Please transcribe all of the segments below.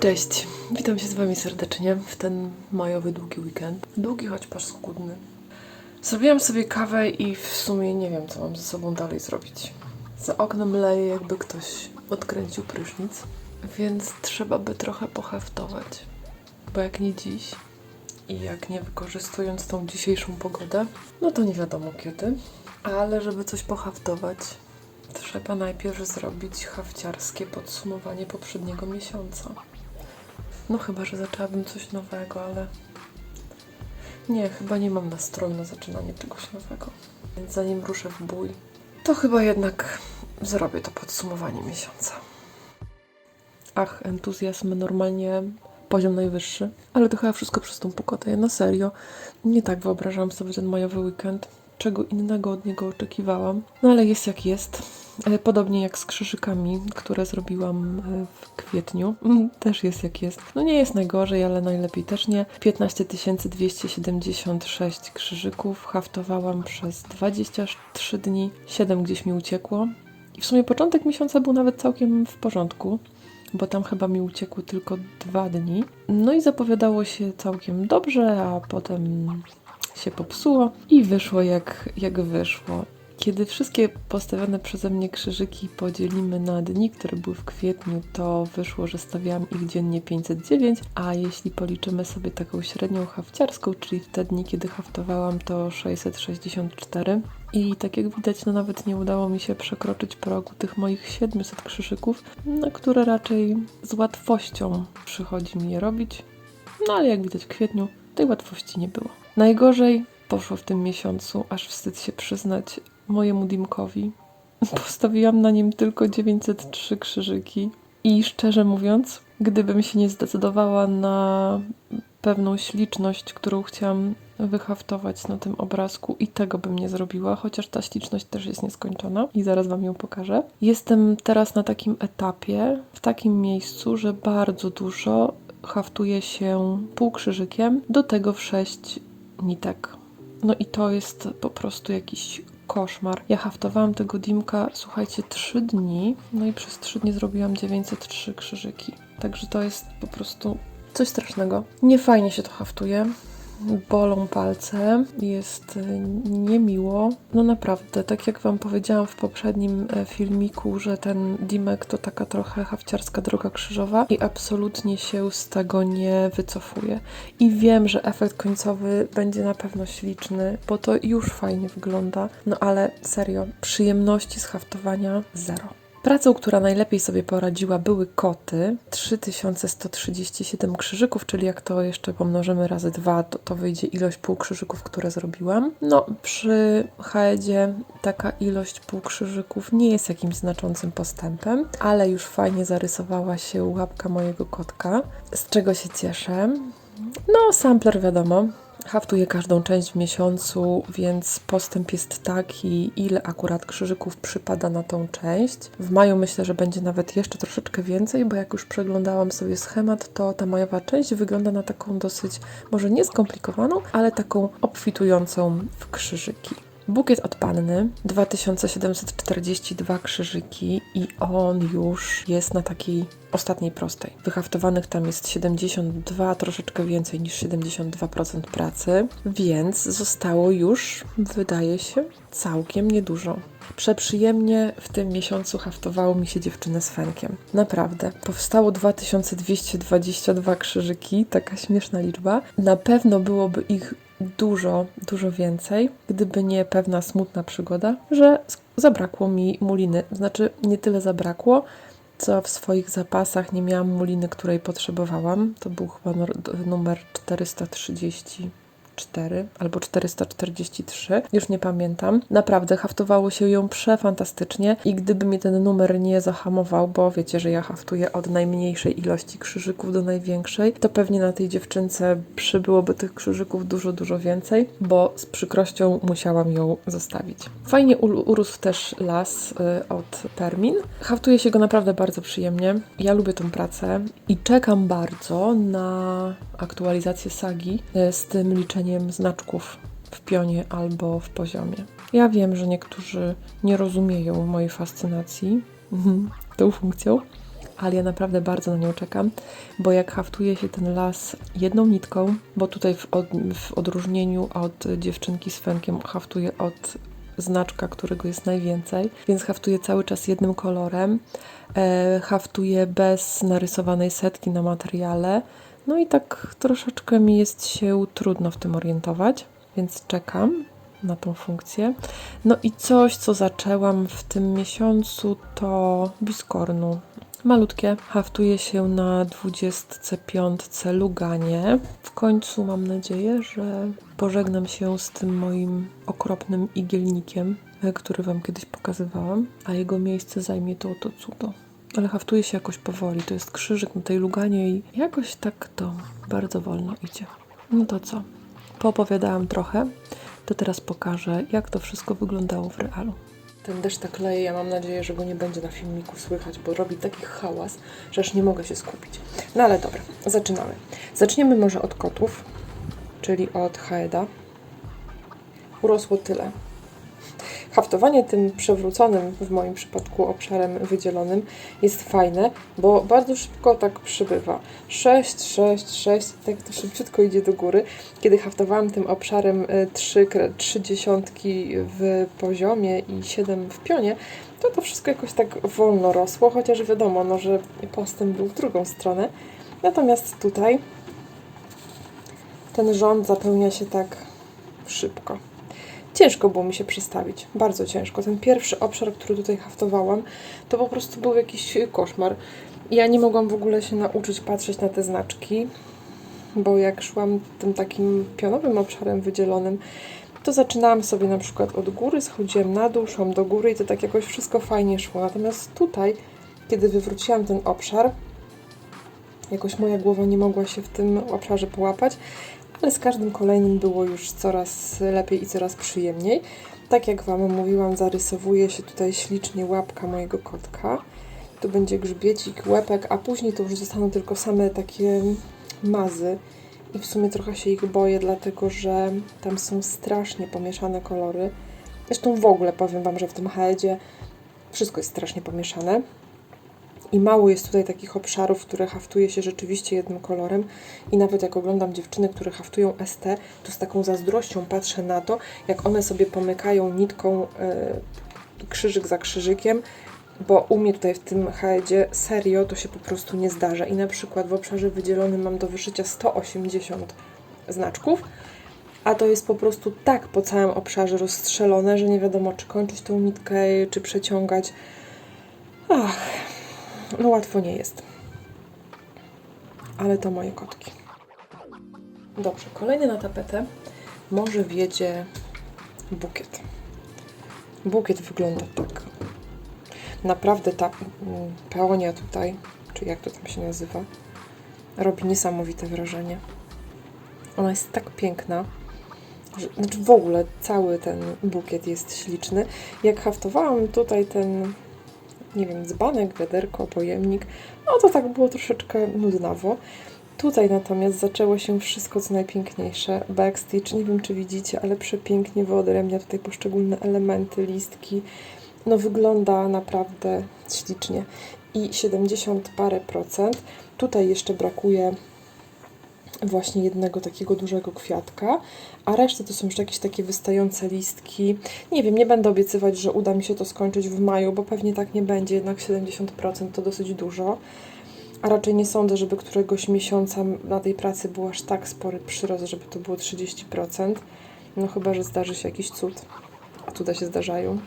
Cześć, witam się z Wami serdecznie w ten majowy długi weekend. Długi, choć paskudny. Zrobiłam sobie kawę i w sumie nie wiem, co mam ze sobą dalej zrobić. Za oknem leje, jakby ktoś odkręcił prysznic, więc trzeba by trochę poheftować. Bo jak nie dziś i jak nie wykorzystując tą dzisiejszą pogodę, no to nie wiadomo kiedy. Ale żeby coś pohaftować, trzeba najpierw zrobić hafciarskie podsumowanie poprzedniego miesiąca. No chyba, że zaczęłabym coś nowego, ale nie, chyba nie mam nastroju na zaczynanie czegoś nowego. Więc zanim ruszę w bój, to chyba jednak zrobię to podsumowanie miesiąca. Ach, entuzjazm normalnie poziom najwyższy, ale to chyba wszystko przez tą pogodę. Ja na serio nie tak wyobrażałam sobie ten majowy weekend. Czego innego od niego oczekiwałam. No ale jest jak jest. E, Podobnie jak z krzyżykami, które zrobiłam e, w kwietniu. Mm, Też jest jak jest. No nie jest najgorzej, ale najlepiej też nie. 15 276 krzyżyków haftowałam przez 23 dni. 7 gdzieś mi uciekło. I w sumie początek miesiąca był nawet całkiem w porządku bo tam chyba mi uciekły tylko dwa dni. No i zapowiadało się całkiem dobrze, a potem się popsuło i wyszło jak, jak wyszło. Kiedy wszystkie postawione przeze mnie krzyżyki podzielimy na dni, które były w kwietniu, to wyszło, że stawiałam ich dziennie 509, a jeśli policzymy sobie taką średnią hafciarską, czyli w te dni, kiedy haftowałam, to 664. I tak jak widać, no nawet nie udało mi się przekroczyć progu tych moich 700 krzyżyków, na które raczej z łatwością przychodzi mi je robić. No ale jak widać w kwietniu, tej łatwości nie było. Najgorzej poszło w tym miesiącu, aż wstyd się przyznać mojemu Dimkowi. Postawiłam na nim tylko 903 krzyżyki i szczerze mówiąc, gdybym się nie zdecydowała na pewną śliczność, którą chciałam wyhaftować na tym obrazku i tego bym nie zrobiła, chociaż ta śliczność też jest nieskończona i zaraz Wam ją pokażę. Jestem teraz na takim etapie, w takim miejscu, że bardzo dużo haftuje się półkrzyżykiem, do tego w sześć nitek. No i to jest po prostu jakiś koszmar. Ja haftowałam tego dimka, słuchajcie, 3 dni, no i przez 3 dni zrobiłam 903 krzyżyki. Także to jest po prostu coś strasznego. Nie fajnie się to haftuje. Bolą palce, jest y, niemiło. No naprawdę, tak jak Wam powiedziałam w poprzednim e, filmiku, że ten Dimek to taka trochę hafciarska droga krzyżowa i absolutnie się z tego nie wycofuję. I wiem, że efekt końcowy będzie na pewno śliczny, bo to już fajnie wygląda, no ale serio, przyjemności z haftowania zero. Pracą, która najlepiej sobie poradziła, były koty. 3137 krzyżyków, czyli jak to jeszcze pomnożymy razy dwa, to, to wyjdzie ilość półkrzyżyków, które zrobiłam. No, przy Haedzie taka ilość półkrzyżyków nie jest jakimś znaczącym postępem, ale już fajnie zarysowała się łapka mojego kotka, z czego się cieszę. No, sampler wiadomo, Haftuję każdą część w miesiącu, więc postęp jest taki, ile akurat krzyżyków przypada na tą część. W maju myślę, że będzie nawet jeszcze troszeczkę więcej, bo jak już przeglądałam sobie schemat, to ta majowa część wygląda na taką dosyć, może nie skomplikowaną, ale taką obfitującą w krzyżyki. Bukiet od panny 2742 krzyżyki i on już jest na takiej ostatniej prostej. Wyhaftowanych tam jest 72, troszeczkę więcej niż 72% pracy, więc zostało już, wydaje się, całkiem niedużo. Przeprzyjemnie w tym miesiącu haftowało mi się dziewczyny z fenkiem. Naprawdę. Powstało 2222 krzyżyki, taka śmieszna liczba. Na pewno byłoby ich dużo, dużo więcej, gdyby nie pewna smutna przygoda, że zabrakło mi muliny. Znaczy, nie tyle zabrakło, co w swoich zapasach nie miałam muliny, której potrzebowałam. To był chyba numer 430 4 albo 443, już nie pamiętam. Naprawdę haftowało się ją przefantastycznie i gdyby mnie ten numer nie zahamował, bo wiecie, że ja haftuję od najmniejszej ilości krzyżyków do największej, to pewnie na tej dziewczynce przybyłoby tych krzyżyków dużo, dużo więcej, bo z przykrością musiałam ją zostawić. Fajnie urósł też las y, od Permin. Haftuje się go naprawdę bardzo przyjemnie. Ja lubię tą pracę i czekam bardzo na aktualizację sagi y, z tym liczeniem znaczków w pionie albo w poziomie. Ja wiem, że niektórzy nie rozumieją mojej fascynacji mhm, tą funkcją, ale ja naprawdę bardzo na nią czekam, bo jak haftuje się ten las jedną nitką, bo tutaj w, od, w odróżnieniu od dziewczynki z fenkiem haftuję od znaczka, którego jest najwięcej, więc haftuję cały czas jednym kolorem, e, haftuję bez narysowanej setki na materiale, no i tak troszeczkę mi jest się trudno w tym orientować, więc czekam na tą funkcję. No i coś, co zaczęłam w tym miesiącu, to biskornu. Malutkie, haftuje się na 25 Luganie. W końcu mam nadzieję, że pożegnam się z tym moim okropnym igielnikiem, który Wam kiedyś pokazywałam, a jego miejsce zajmie to oto cudo. Ale haftuje się jakoś powoli. To jest krzyżyk na tej Luganie i jakoś tak to bardzo wolno idzie. No to co? Poopowiadałam trochę, to teraz pokażę, jak to wszystko wyglądało w realu. Ten deszcz tak leje, ja mam nadzieję, że go nie będzie na filmiku słychać, bo robi taki hałas, że aż nie mogę się skupić. No ale dobra, zaczynamy. Zaczniemy może od kotów, czyli od Haeda. Urosło tyle. Haftowanie tym przewróconym, w moim przypadku obszarem wydzielonym, jest fajne, bo bardzo szybko tak przybywa. 6, 6, 6, tak to szybciutko idzie do góry. Kiedy haftowałam tym obszarem 3, 3 dziesiątki w poziomie i 7 w pionie, to to wszystko jakoś tak wolno rosło, chociaż wiadomo, no, że postęp był w drugą stronę. Natomiast tutaj ten rząd zapełnia się tak szybko. Ciężko było mi się przestawić, bardzo ciężko. Ten pierwszy obszar, który tutaj haftowałam, to po prostu był jakiś koszmar. Ja nie mogłam w ogóle się nauczyć patrzeć na te znaczki, bo jak szłam tym takim pionowym obszarem wydzielonym, to zaczynałam sobie na przykład od góry, schodziłam na dół, szłam do góry i to tak jakoś wszystko fajnie szło. Natomiast tutaj, kiedy wywróciłam ten obszar, jakoś moja głowa nie mogła się w tym obszarze połapać, ale z każdym kolejnym było już coraz lepiej i coraz przyjemniej. Tak jak Wam mówiłam, zarysowuje się tutaj ślicznie łapka mojego kotka. Tu będzie grzbiecik, łepek, a później to już zostaną tylko same takie mazy. I w sumie trochę się ich boję, dlatego że tam są strasznie pomieszane kolory. Zresztą w ogóle powiem Wam, że w tym haedzie wszystko jest strasznie pomieszane. I mało jest tutaj takich obszarów, które haftuje się rzeczywiście jednym kolorem. I nawet jak oglądam dziewczyny, które haftują ST, to z taką zazdrością patrzę na to, jak one sobie pomykają nitką yy, krzyżyk za krzyżykiem, bo u mnie tutaj w tym haedzie serio to się po prostu nie zdarza. I na przykład w obszarze wydzielonym mam do wyszycia 180 znaczków, a to jest po prostu tak po całym obszarze rozstrzelone, że nie wiadomo, czy kończyć tą nitkę, czy przeciągać. Ach, no łatwo nie jest. Ale to moje kotki. Dobrze, kolejny na tapetę może wiedzie bukiet. Bukiet wygląda tak. Naprawdę ta peonia tutaj, czy jak to tam się nazywa, robi niesamowite wrażenie. Ona jest tak piękna, że, znaczy w ogóle cały ten bukiet jest śliczny. Jak haftowałam tutaj ten nie wiem, dzbanek, wiaderko, pojemnik, no to tak było troszeczkę nudnawo. Tutaj natomiast zaczęło się wszystko co najpiękniejsze. Backstitch, nie wiem czy widzicie, ale przepięknie wyodrębnia tutaj poszczególne elementy, listki. No wygląda naprawdę ślicznie. I 70 parę procent. Tutaj jeszcze brakuje właśnie jednego takiego dużego kwiatka, a reszta to są już jakieś takie wystające listki. Nie wiem, nie będę obiecywać, że uda mi się to skończyć w maju, bo pewnie tak nie będzie, jednak 70% to dosyć dużo. A raczej nie sądzę, żeby któregoś miesiąca na tej pracy był aż tak spory przyrost, żeby to było 30%. No chyba, że zdarzy się jakiś cud. A cuda się zdarzają.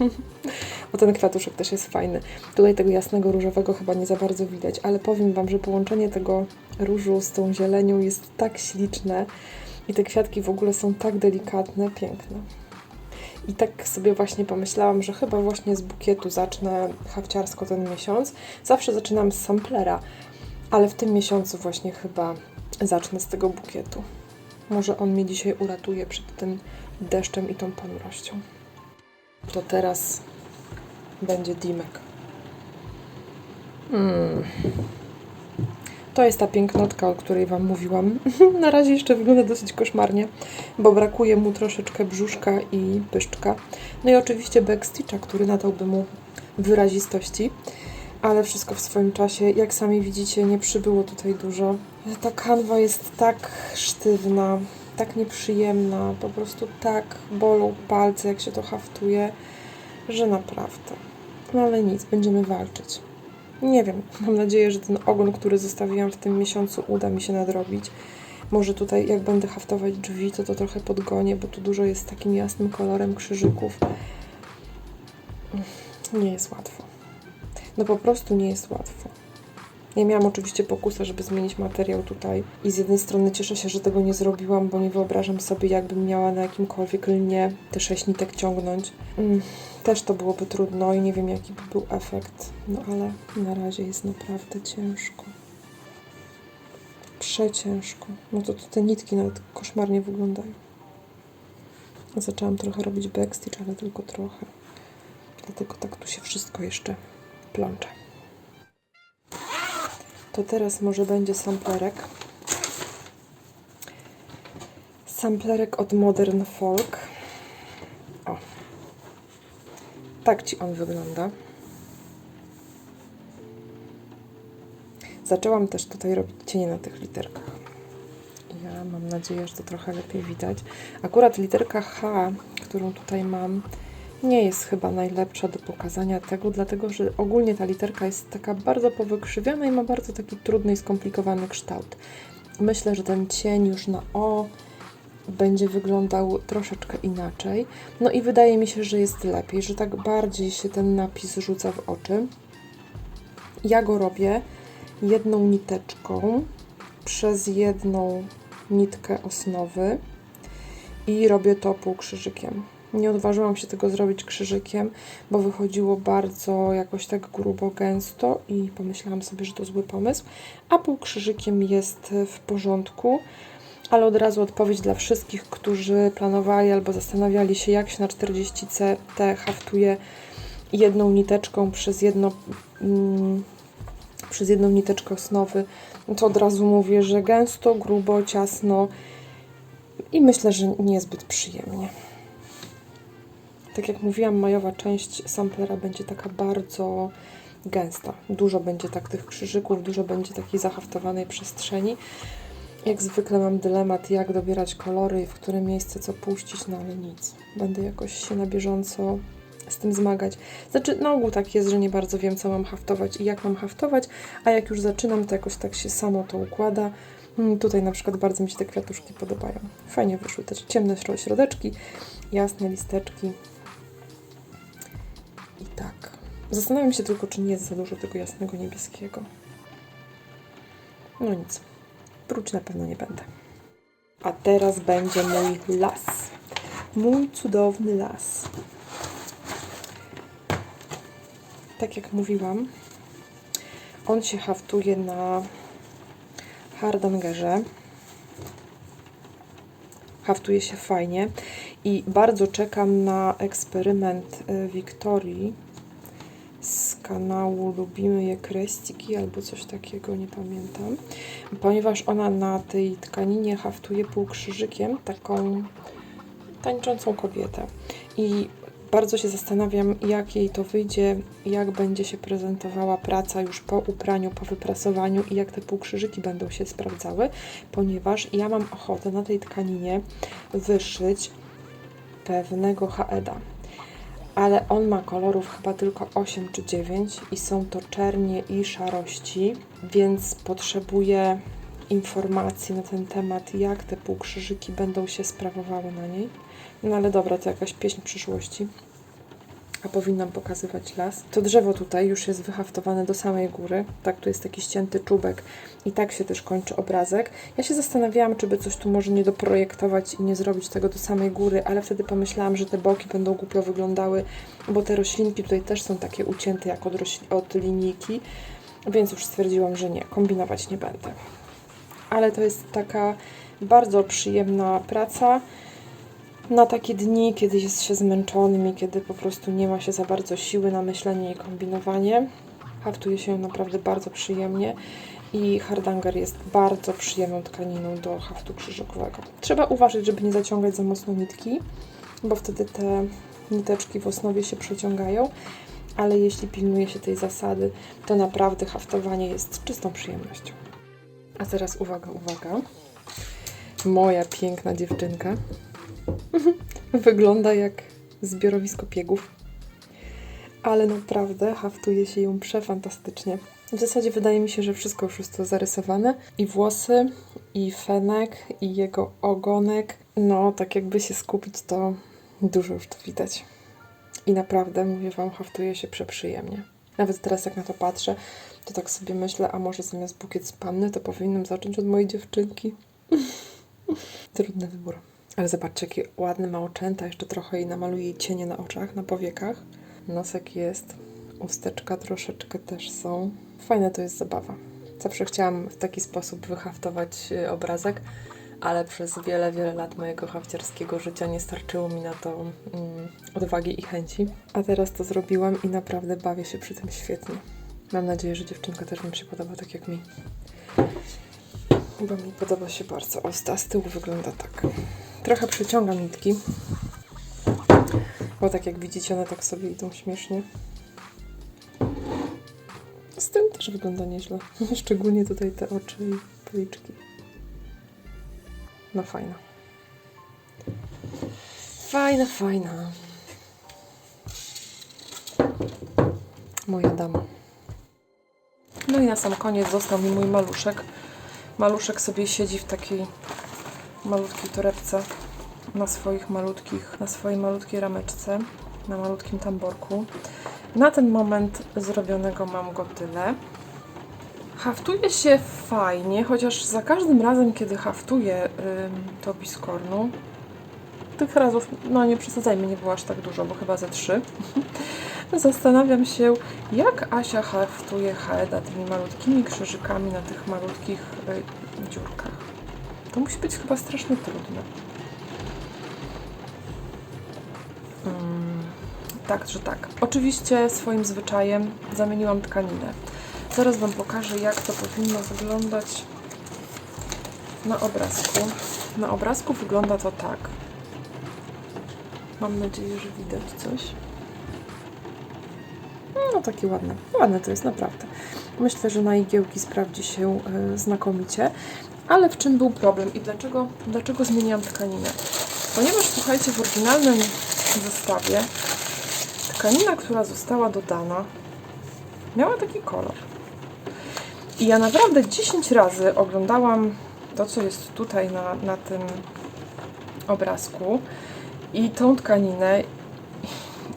bo ten kwiatuszek też jest fajny. Tutaj tego jasnego różowego chyba nie za bardzo widać, ale powiem Wam, że połączenie tego różu z tą zielenią jest tak śliczne i te kwiatki w ogóle są tak delikatne, piękne. I tak sobie właśnie pomyślałam, że chyba właśnie z bukietu zacznę hawciarsko ten miesiąc. Zawsze zaczynam z samplera, ale w tym miesiącu właśnie chyba zacznę z tego bukietu. Może on mnie dzisiaj uratuje przed tym deszczem i tą ponurością. To teraz będzie Dimek. Hmm. To jest ta pięknotka, o której Wam mówiłam. Na razie jeszcze wygląda dosyć koszmarnie, bo brakuje mu troszeczkę brzuszka i pyszczka. No i oczywiście backstitcha, który nadałby mu wyrazistości. ale wszystko w swoim czasie. Jak sami widzicie, nie przybyło tutaj dużo. Ta kanwa jest tak sztywna, tak nieprzyjemna, po prostu tak bolą palce, jak się to haftuje, że naprawdę. No ale nic, będziemy walczyć. Nie wiem, mam nadzieję, że ten ogon, który zostawiłam w tym miesiącu, uda mi się nadrobić. Może tutaj, jak będę haftować drzwi, to to trochę podgonię, bo tu dużo jest takim jasnym kolorem krzyżyków. Nie jest łatwo. No po prostu nie jest łatwo. Ja miałam oczywiście pokusę, żeby zmienić materiał tutaj i z jednej strony cieszę się, że tego nie zrobiłam, bo nie wyobrażam sobie, jakbym miała na jakimkolwiek lnie te sześć nitek ciągnąć. Mm, też to byłoby trudno i nie wiem, jaki by był efekt. No ale na razie jest naprawdę ciężko. Przeciężko. No to, to te nitki nawet koszmarnie wyglądają. Zaczęłam trochę robić backstitch, ale tylko trochę. Dlatego tak tu się wszystko jeszcze plącze. To teraz może będzie samplerek. Samplerek od Modern Folk. O. Tak ci on wygląda. Zaczęłam też tutaj robić cienie na tych literkach. Ja mam nadzieję, że to trochę lepiej widać. Akurat literka H, którą tutaj mam, nie jest chyba najlepsza do pokazania tego, dlatego że ogólnie ta literka jest taka bardzo powykrzywiona i ma bardzo taki trudny i skomplikowany kształt. Myślę, że ten cień już na O będzie wyglądał troszeczkę inaczej. No i wydaje mi się, że jest lepiej, że tak bardziej się ten napis rzuca w oczy. Ja go robię jedną niteczką przez jedną nitkę osnowy i robię to półkrzyżykiem. Nie odważyłam się tego zrobić krzyżykiem, bo wychodziło bardzo jakoś tak grubo, gęsto i pomyślałam sobie, że to zły pomysł. A półkrzyżykiem jest w porządku, ale od razu odpowiedź dla wszystkich, którzy planowali albo zastanawiali się, jak się na 40C te haftuje jedną niteczką przez jedno. Mm, przez jedną niteczkę osnowy, no to od razu mówię, że gęsto, grubo, ciasno i myślę, że niezbyt przyjemnie. Tak jak mówiłam, majowa część samplera będzie taka bardzo gęsta. Dużo będzie tak tych krzyżyków, dużo będzie takiej zahaftowanej przestrzeni. Jak zwykle mam dylemat, jak dobierać kolory i w które miejsce co puścić, no ale nic. Będę jakoś się na bieżąco z tym zmagać. Znaczy, na ogół tak jest, że nie bardzo wiem, co mam haftować i jak mam haftować, a jak już zaczynam, to jakoś tak się samo to układa. Mm, Tutaj na przykład bardzo mi się te kwiatuszki podobają. Fajnie wyszły te ciemne śro- środeczki, jasne listeczki. Tak. Zastanawiam się tylko, czy nie jest za dużo tego jasnego niebieskiego. No nic. Prócz na pewno nie będę. A teraz będzie mój las. Mój cudowny las. Tak jak mówiłam, on się haftuje na hardangerze. Haftuje się fajnie i bardzo czekam na eksperyment y, Wiktorii kanału Lubimy je Krestiki albo coś takiego, nie pamiętam, ponieważ ona na tej tkaninie haftuje półkrzyżykiem taką tańczącą kobietę i bardzo się zastanawiam, jak jej to wyjdzie, jak będzie się prezentowała praca już po upraniu, po wyprasowaniu i jak te półkrzyżyki będą się sprawdzały, ponieważ ja mam ochotę na tej tkaninie wyszyć pewnego haeda. Ale on ma kolorów chyba tylko 8 czy 9 i są to czernie i szarości, więc potrzebuję informacji na ten temat, jak te półkrzyżyki będą się sprawowały na niej. No ale dobra, to jakaś pieśń przyszłości. A powinnam pokazywać las. To drzewo tutaj już jest wyhaftowane do samej góry. Tak, tu jest taki ścięty czubek i tak się też kończy obrazek. Ja się zastanawiałam, czy by coś tu może nie doprojektować i nie zrobić tego do samej góry, ale wtedy pomyślałam, że te boki będą głupio wyglądały, bo te roślinki tutaj też są takie ucięte jak od, od linijki, więc już stwierdziłam, że nie, kombinować nie będę. Ale to jest taka bardzo przyjemna praca na takie dni, kiedy jest się zmęczonym i kiedy po prostu nie ma się za bardzo siły na myślenie i kombinowanie. Haftuje się naprawdę bardzo przyjemnie i hardanger jest bardzo przyjemną tkaniną do haftu krzyżykowego. Trzeba uważać, żeby nie zaciągać za mocno nitki, bo wtedy te niteczki w osnowie się przeciągają, ale jeśli pilnuje się tej zasady, to naprawdę haftowanie jest czystą przyjemnością. A teraz uwaga, uwaga. Moja piękna dziewczynka wygląda jak zbiorowisko piegów, ale naprawdę haftuje się ją przefantastycznie. W zasadzie wydaje mi się, że wszystko już jest to zarysowane. I włosy, i fenek, i jego ogonek. No, tak jakby się skupić, to dużo już tu widać. I naprawdę, mówię Wam, haftuje się przeprzyjemnie. Nawet teraz jak na to patrzę, to tak sobie myślę, a może zamiast bukiet z panny, to powinnam zacząć od mojej dziewczynki. Trudny wybór. Ale zobaczcie, jakie ładne ma oczęta. Jeszcze trochę jej namaluję jej cienie na oczach, na powiekach. Nosek jest. Usteczka troszeczkę też są. Fajna to jest zabawa. Zawsze chciałam w taki sposób wyhaftować y, obrazek, ale przez wiele, wiele lat mojego hafciarskiego życia nie starczyło mi na to mm, odwagi i chęci. A teraz to zrobiłam i naprawdę bawię się przy tym świetnie. Mam nadzieję, że dziewczynka też Wam się podoba tak jak mi. Bo mi podoba się bardzo. O, z tyłu wygląda tak. Trochę przeciągam nitki. Bo tak jak widzicie, one tak sobie idą śmiesznie. Z tyłu też wygląda nieźle. Szczególnie tutaj te oczy i policzki. No fajna. Fajna, fajna. Moja dama. No i na sam koniec został mi mój maluszek. Maluszek sobie siedzi w takiej malutkiej torebce na swoich malutkich, na swojej malutkiej rameczce, na malutkim tamborku. Na ten moment zrobionego mam go tyle. Haftuje się fajnie, chociaż za każdym razem, kiedy haftuję to biskornu, tych razów, no nie przesadzajmy, nie było aż tak dużo, bo chyba ze trzy. Zastanawiam się, jak Asia haftuje Haeda tymi malutkimi krzyżykami na tych malutkich y, dziurkach. To musi być chyba strasznie trudne. Tak, że tak. Oczywiście swoim zwyczajem zamieniłam tkaninę. Zaraz Wam pokażę, jak to powinno wyglądać na obrazku. Na obrazku wygląda to tak. Mam nadzieję, że widać coś. No takie ładne. Ładne to jest naprawdę. Myślę, że na igiełki sprawdzi się y, znakomicie. Ale w czym był problem i dlaczego, dlaczego zmieniłam tkaninę? Ponieważ słuchajcie, w oryginalnym zestawie tkanina, która została dodana, miała taki kolor. I ja naprawdę 10 razy oglądałam to, co jest tutaj na, na tym obrazku i tą tkaninę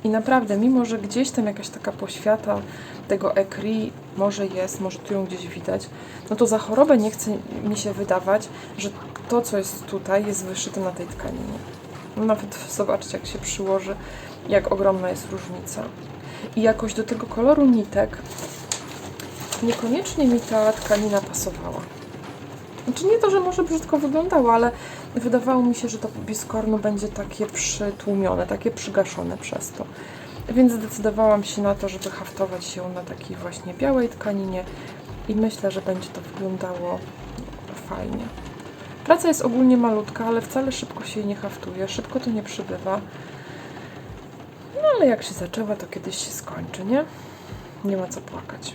i naprawdę, mimo że gdzieś tam jakaś taka poświata tego ekri może jest, może tu ją gdzieś widać, no to za chorobę nie chce mi się wydawać, że to, co jest tutaj, jest wyszyte na tej tkaninie. No Nawet zobaczcie, jak się przyłoży, jak ogromna jest różnica. I jakoś do tego koloru nitek niekoniecznie mi ta tkanina pasowała. Znaczy nie to, że może brzydko wyglądało, ale wydawało mi się, że to biskorno będzie takie przytłumione, takie przygaszone przez to. Więc zdecydowałam się na to, żeby haftować się na takiej właśnie białej tkaninie i myślę, że będzie to wyglądało fajnie. Praca jest ogólnie malutka, ale wcale szybko się jej nie haftuje, szybko to nie przybywa. Ale jak się zaczęła, to kiedyś się skończy, nie? Nie ma co płakać.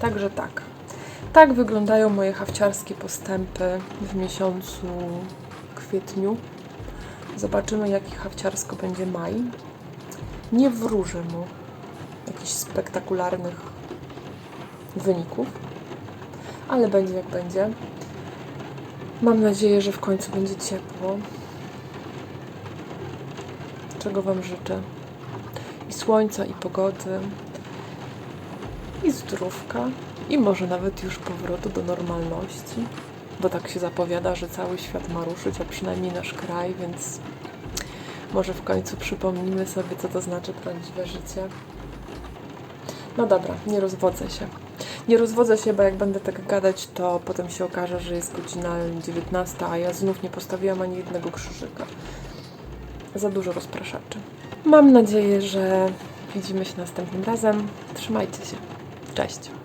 Także tak. Tak wyglądają moje hafciarskie postępy w miesiącu kwietniu. Zobaczymy, jaki hafciarsko będzie maj. Nie wróżę mu jakichś spektakularnych wyników, ale będzie jak będzie. Mam nadzieję, że w końcu będzie ciepło. Czego Wam życzę? I słońca, i pogody, i zdrówka, i może nawet już powrotu do normalności, bo tak się zapowiada, że cały świat ma ruszyć, a przynajmniej nasz kraj, więc może w końcu przypomnimy sobie, co to znaczy prawdziwe życie. No dobra, nie rozwodzę się. Nie rozwodzę się, bo jak będę tak gadać, to potem się okaże, że jest godzina 19, a ja znów nie postawiłam ani jednego krzyżyka. Za dużo rozpraszaczy. Mam nadzieję, że widzimy się następnym razem. Trzymajcie się. Cześć.